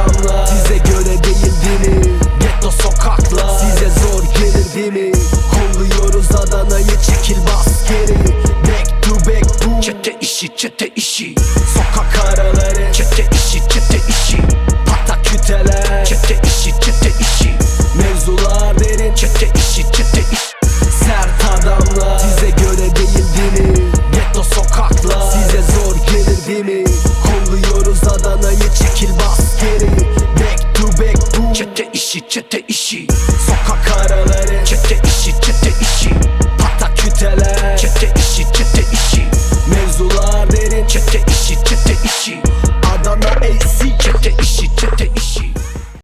adamlar Size göre değil dini Ghetto sokaklar Size zor gelir değil mi? Kolluyoruz Adana'yı çekil bas geri Back to back boom. Çete işi çete işi. Sokak araları. Çete işi çete işi. Patak küteler. Çete işi çete işi. Mevzular derin. Çete işi çete işi Sert adamlar Size göre değil dini Ghetto sokaklar Size zor gelir değil mi? Kolluyoruz Adana'yı çekil bas Çete işi çete işi. Sokak araları. Çete işi çete işi. Patak küteler. Çete işi çete işi. Mevzular derin. Çete